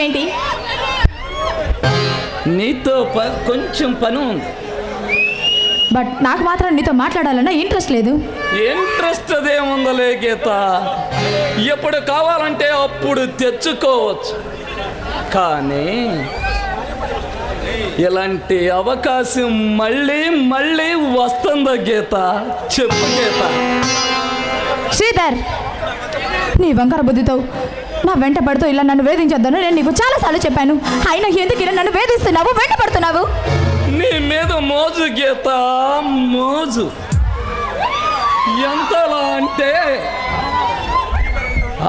ఏంటి? నీతో కొంచెం పని ఉంది. బట్ నాకు మాత్రం నీతో మాట్లాడాలన్న ఇంట్రెస్ట్ లేదు. ఇంట్రెస్ట్ అదేముందలే గీత. ఎప్పుడు కావాలంటే అప్పుడు తెచ్చుకోవచ్చు. కానీ ఇలాంటి అవకాశం మళ్ళీ మళ్ళీ వస్తుందా గీత? చెప్పు గీత. శ్రీధర్ నీ వంకర బుద్ధితో నా వెంట పడుతూ ఇలా నన్ను వేధించొద్దని. నేను నీకు చాలాసార్లు చెప్పాను. అయినా ఎందుకు ఇలా నన్ను వేధిస్తున్నావు? వెంట పడుతున్నావు. నీ మీద మోజు గీత మోజు. ఎంతలా అంటే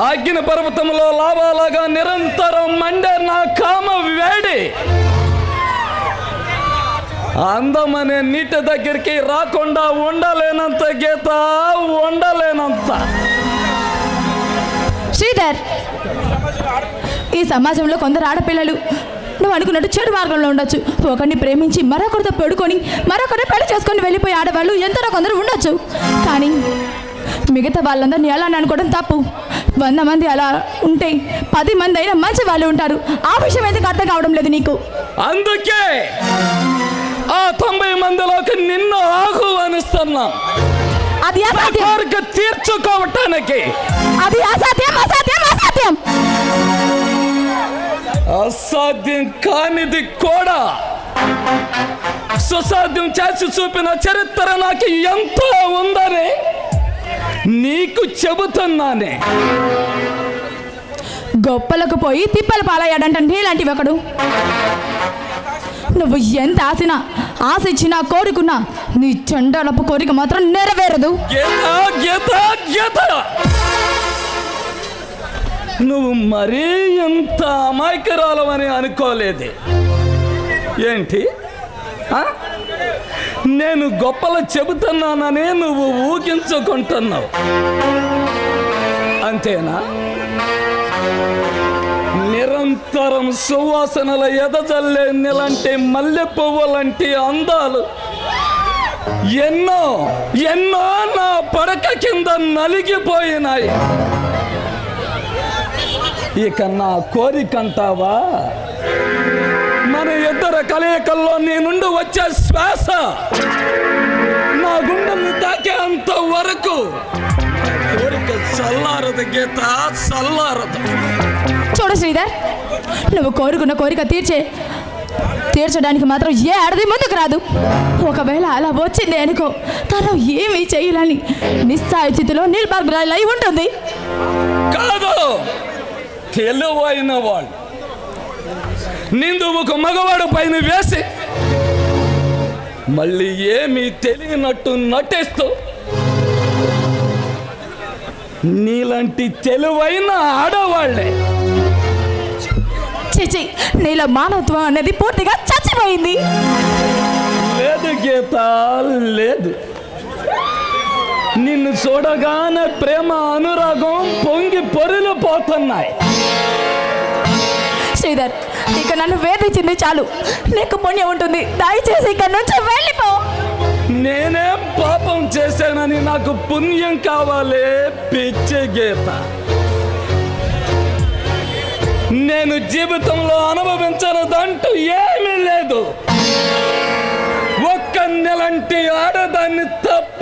ఆజ్ఞ పర్వతంలో లాభాలాగా నిరంతరం మండే నా కామ వేడి అందమనే నీటి దగ్గరికి రాకుండా ఉండలేనంత గీత ఉండలేనంత. శ్రీధర్ ఈ సమాజంలో కొందరు ఆడపిల్లలు. నువ్వు అనుకున్నట్టు చెడు మార్గంలో ఉండొచ్చు. ఒకరిని ప్రేమించి మరొకరితో పడుకొని మరొకరిని పెళ్ళి చేసుకొని వెళ్ళిపోయి ఆడవాళ్ళు ఎంతో కొందరు ఉండొచ్చు. కానీ మిగతా వాళ్ళందరినీ ఎలా అని అనుకోవడం తప్పు? వంద మంది అలా ఉంటే పది మంది అయినా మంచి వాళ్ళు ఉంటారు. ఆ విషయం ఎందుకు అర్థం కావడం లేదు నీకు? అందుకే ఆ తొంభై మందిలోకి నిన్ను ఆహ్వానిస్తున్నాం. అది అసాధ్యం. కోరిక తీర్చుకోవటానికి. అది అసాధ్యం అసాధ్యం అసాధ్యం. అసాధ్యం కానిది కూడా సుసాధ్యం చేసి చూపిన చరిత్ర నాకు ఎంతో ఉందని నీకు చెబుతున్నానే. గొప్పలకు పోయి తిప్పలు పాలయ్యాడంట నీలాంటివి ఒకడు. నువ్వు ఎంత ఆశినా ఆశ ఇచ్చిన కోరుకున్నా నీ చెండలపు కోరిక మాత్రం నెరవేరదు. నువ్వు మరీ ఎంత అమాయకురాలవని అనుకోలేదు. ఏంటి? నేను గొప్పలు చెబుతున్నానని నువ్వు ఊహించుకుంటున్నావు. అంతేనా? నిరంతరం సువాసనల ఎదజల్లే నెలంటే మల్లె పువ్వులంటి అందాలు. ఎన్నో ఎన్నో నా పడక కింద నలిగిపోయినాయి. ఇక నా కోరికంటావా మన ఇద్దరు కలయికల్లో నేనుండి వచ్చే శ్వాస నా గుండెల్ని తాకేంత వరకు కోరిక చల్లారదు గీత చల్లారదు. శ్రీధర్ నువ్వు కోరుకున్న కోరిక తీర్చే తీర్చడానికి మాత్రం ఏ ఆడది ముందుకు రాదు. ఒకవేళ అలా వచ్చింది అనుకో తను ఏమీ చేయాలని నిస్సాయ స్థితిలో నిర్భర్గురాలై ఉంటుంది. కాదు! తెలివైన వాళ్ళు నిందు ఒక మగవాడు పైన వేసి మళ్ళీ ఏమీ తెలియనట్టు నటిస్తూ నీలాంటి తెలివైన ఆడవాళ్ళే చిచి నీలో మానవత్వం అనేది పూర్తిగా చచ్చిపోయింది. లేదు గీత లేదు. నిన్ను చూడగానే ప్రేమ అనురాగం పొంగి పొరిలు పోతున్నాయి. శ్రీధర్ ఇక నన్ను వేధించింది చాలు. నీకు పుణ్యం ఉంటుంది. దయచేసి ఇక్కడ నుంచి వెళ్ళిపో. నేనేం పాపం చేశానని నాకు పుణ్యం కావాలి పిచ్చి గీత. నేను జీవితంలో అనుభవించనదంటూ ఏమీ లేదు. ఒక్క నెలంటి ఆడదాన్ని తప్ప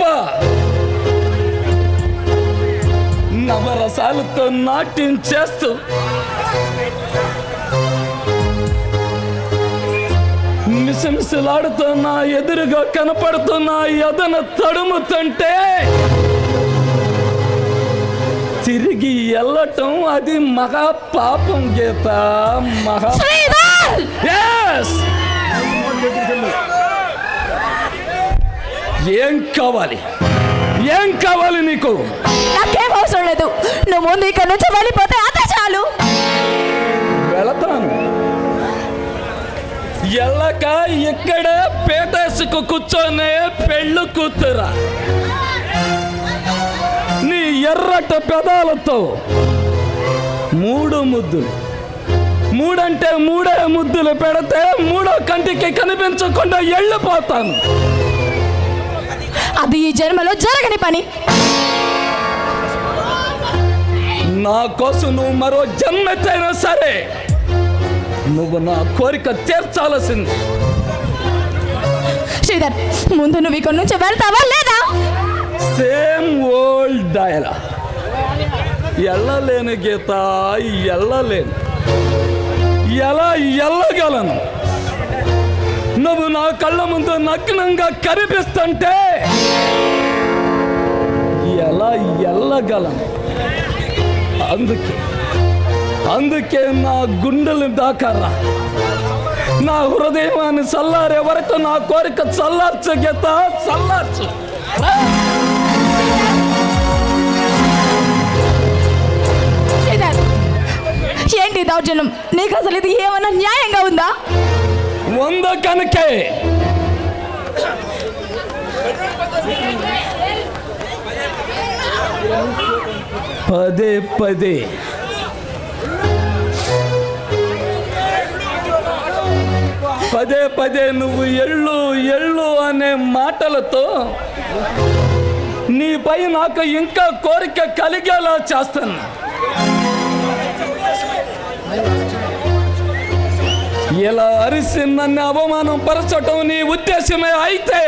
నవరసాలతో నాట్యం చేస్తూ మిసమిసలాడుతున్న ఎదురుగా కనపడుతున్న ఎదన తడుముతుంటే తిరిగి వెళ్ళటం అది మహా పాపం గీత మహా! ఏం కావాలి? ఏం కావాలి నీకు? నాకేం అవసరం లేదు. నువ్వు ముందు ఇక్కడ నుంచి వెళ్ళిపోతే అదే చాలు. వెళతాను. ఎల్లక ఇక్కడే పేటేసుకు కూర్చొని పెళ్ళు కూతురా. ఎర్రట పెదాలతో మూడు ముద్దులు. మూడంటే మూడే ముద్దులు పెడితే మూడో కంటికి కనిపించకుండా వెళ్ళిపోతాను అది ఈ జన్మలో జరగని పని. నా కోసం నువ్వు మరో జన్మెత్తైనా సరే నువ్వు నా కోరిక తీర్చాల్సింది. శ్రీధర్ ముందు నువ్వు ఇక్కడ నుంచి వెళ్తావా లేదా? సేమ్ ఓల్డ్ డయలా ఎల్లలేని గీత ఎల్లలేను. ఎలా ఎల్లగలను? నువ్వు నా కళ్ళ ముందు నగ్నంగా కనిపిస్తుంటే ఎలా ఎల్లగలను? అందుకే అందుకే నా గుండెలు దాకారా. నా హృదయాన్ని చల్లారే వరకు నా కోరిక చల్లార్చు గీత చల్లార్చు. దౌర్జన్యం. నీకు అసలు ఇది ఏమన్నా న్యాయంగా ఉందా? వంద కనుకే. పదే పదే. పదే పదే నువ్వు ఎళ్ళు ఎళ్ళు అనే మాటలతో నీపై నాకు ఇంకా కోరిక కలిగేలా చేస్తున్నా ఇలా అరిసి నన్ను అవమానం పరచటం నీ ఉద్దేశమే అయితే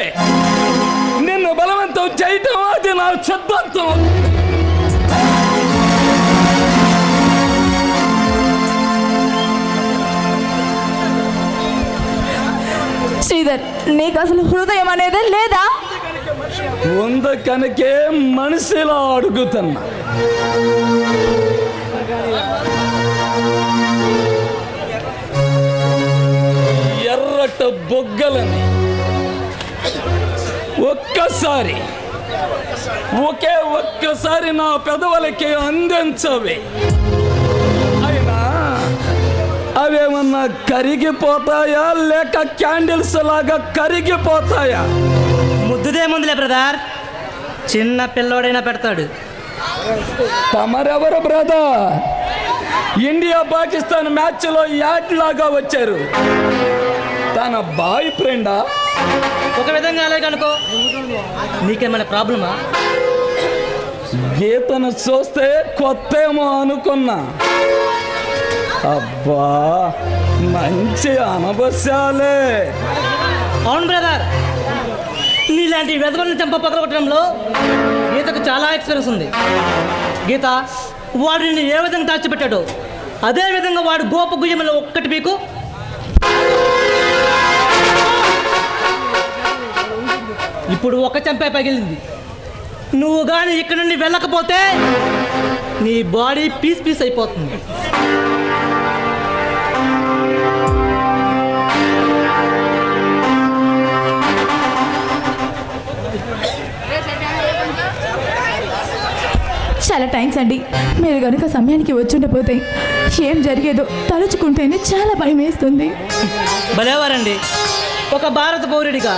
నిన్ను బలవంతం చేయటం అది నా సిద్ధాంతం. శ్రీధర్ నీకు అసలు హృదయం అనేది లేదా? వంద కనుకే మనిషిలా అడుగుతున్నా. ఎర్రట బొగ్గలని ఒక్కసారి ఒకే ఒక్కసారి నా పెదవులకి అందించవే. అయినా అవేమన్నా కరిగిపోతాయా? లేక క్యాండిల్స్ లాగా కరిగిపోతాయా? ముద్దుదే ముందులే బ్రదర్. చిన్న పిల్లోడైనా పెడతాడు. తమరెవరు బ్రదర్? ఇండియా పాకిస్తాన్ మ్యాచ్లో యాడ్ లాగా వచ్చారు. తన బాయ్ ఫ్రెండా? ఒక విధంగా అలాగే అనుకో నీకేమైనా ప్రాబ్లమా? గీతను చూస్తే కొత్తేమో అనుకున్నా. అబ్బా మంచి అనవశాలే అవును బ్రదర్ నీలాంటి వెదవల్ని చంప పగలగొట్టడంలో గీతకు చాలా ఎక్స్పీరియన్స్ ఉంది. గీత వాడు నిన్ను ఏ విధంగా దాచిపెట్టాడో అదే విధంగా వాడు గోప గుయ్యమలో ఒక్కటి పీకు ఇప్పుడు ఒక చెంపే పగిలింది. నువ్వు కానీ ఇక్కడ నుండి వెళ్ళకపోతే నీ బాడీ పీస్ పీస్ అయిపోతుంది. చాలా థ్యాంక్స్ అండి. మీరు కనుక సమయానికి వచ్చుండపోతే ఏం జరిగేదో తలుచుకుంటేనే చాలా భయం వేస్తుంది భలేవారండి. ఒక భారత పౌరుడిగా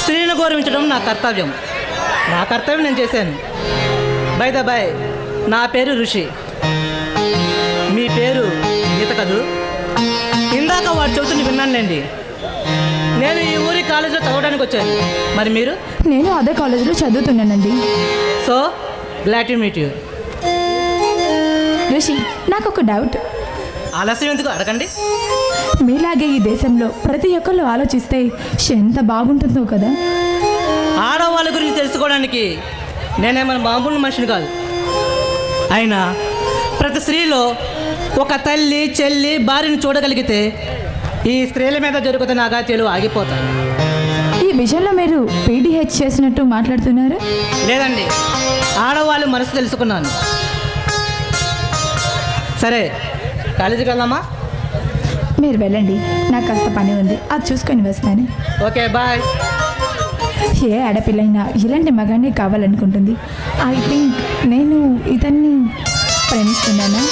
స్త్రీని గౌరవించడం నా కర్తవ్యం. నా కర్తవ్యం నేను చేశాను. బై ద బై నా పేరు ఋషి. మీ పేరు గీత కదూ? ఇందాక వాడు చెబుతుంది విన్నానండి నేను ఈ ఊరి కాలేజీలో చదవడానికి వచ్చాను. మరి మీరు? నేను అదే కాలేజీలో చదువుతున్నానండి. So glad to meet you Rishi నాకు ఒక డౌట్ ఆలస్యం ఎందుకు? అడగండి. మీలాగే ఈ దేశంలో ప్రతి ఒక్కళ్ళు ఆలోచిస్తే ఎంత బాగుంటుందో కదా. ఆడవాళ్ళ గురించి తెలుసుకోవడానికి నేనేమైనా మామూలు మనిషిని కాదు. అయినా ప్రతి స్త్రీలో ఒక తల్లి చెల్లి భార్యను చూడగలిగితే ఈ స్త్రీల మీద జరుగుతున్న అగాత్యాలు ఆగిపోతాయి. ఈ విషయంలో మీరు పీడిహెచ్ చేసినట్టు మాట్లాడుతున్నారు? లేదండి. ఆడవాళ్ళు మనసు తెలుసుకున్నాను. సరే కాలేజీకి వెళ్దామా? మీరు వెళ్ళండి. నాకు కాస్త పని ఉంది. అది చూసుకొని వస్తాను. Okay bye. ఏ ఆడపిల్లైనా ఇలాంటి మగానే కావాలనుకుంటుంది. ఐ థింక్ నేను ఇతన్ని ప్రేమిస్తున్నానా?